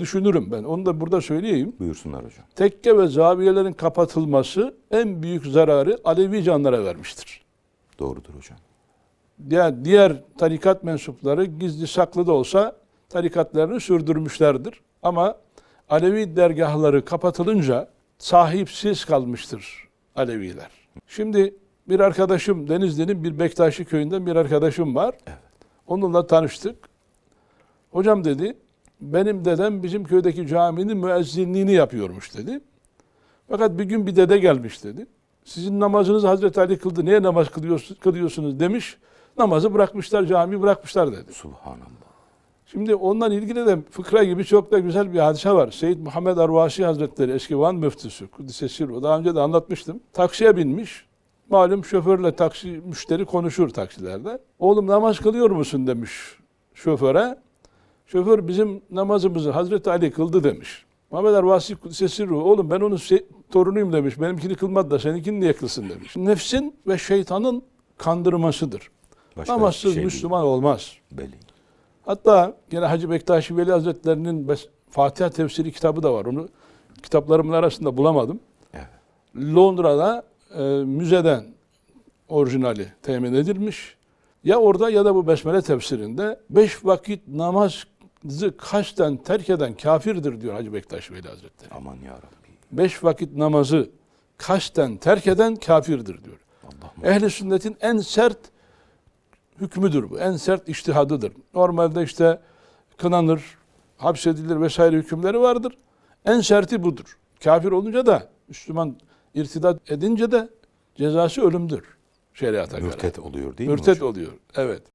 düşünürüm ben. Onu da burada söyleyeyim. Buyursunlar hocam. Tekke ve zaviyelerin kapatılması en büyük zararı Alevi canlara vermiştir. Doğrudur hocam. Diğer, diğer tarikat mensupları gizli saklı da olsa tarikatlarını sürdürmüşlerdir. Ama Alevi dergahları kapatılınca sahipsiz kalmıştır Aleviler. Şimdi bir arkadaşım Denizli'nin bir Bektaşi köyünden bir arkadaşım var. Onunla tanıştık. Hocam dedi benim dedem bizim köydeki caminin müezzinliğini yapıyormuş dedi. Fakat bir gün bir dede gelmiş dedi. Sizin namazınızı Hazreti Ali kıldı. Niye namaz kılıyorsunuz, kılıyorsunuz demiş. Namazı bırakmışlar, camiyi bırakmışlar dedi. Subhanallah. Şimdi ondan ilgili de fıkra gibi çok da güzel bir hadise var. Seyyid Muhammed Arvasi Hazretleri eski Van müftüsü Kudüs'e Sirru. Daha önce de anlatmıştım. Taksiye binmiş. Malum şoförle taksi müşteri konuşur taksilerde. Oğlum namaz kılıyor musun demiş şoföre. Şoför bizim namazımızı Hazreti Ali kıldı demiş. Muhammed Arvasi Kudüs'e Sirru. Oğlum ben onun se- torunuyum demiş. Benimkini kılmadı da seninkini niye kılsın demiş. Nefsin ve şeytanın kandırmasıdır. Başka Namazsız şey değil. Müslüman olmaz. Belli. Hatta yine Hacı Bektaşi Veli Hazretleri'nin Fatiha tefsiri kitabı da var. Onu kitaplarımın arasında bulamadım. Evet. Londra'da e, müzeden orijinali temin edilmiş. Ya orada ya da bu Besmele tefsirinde beş vakit namazı kasten terk eden kafirdir diyor Hacı Bektaş Veli Hazretleri. Aman ya Rabbi. Beş vakit namazı kasten terk eden kafirdir diyor. Allah Ehli sünnetin en sert hükmüdür bu. En sert iştihadıdır. Normalde işte kınanır, hapsedilir vesaire hükümleri vardır. En serti budur. Kafir olunca da Müslüman irtidat edince de cezası ölümdür şeriata göre. mürtet oluyor değil mi Mürtet oluyor. Evet.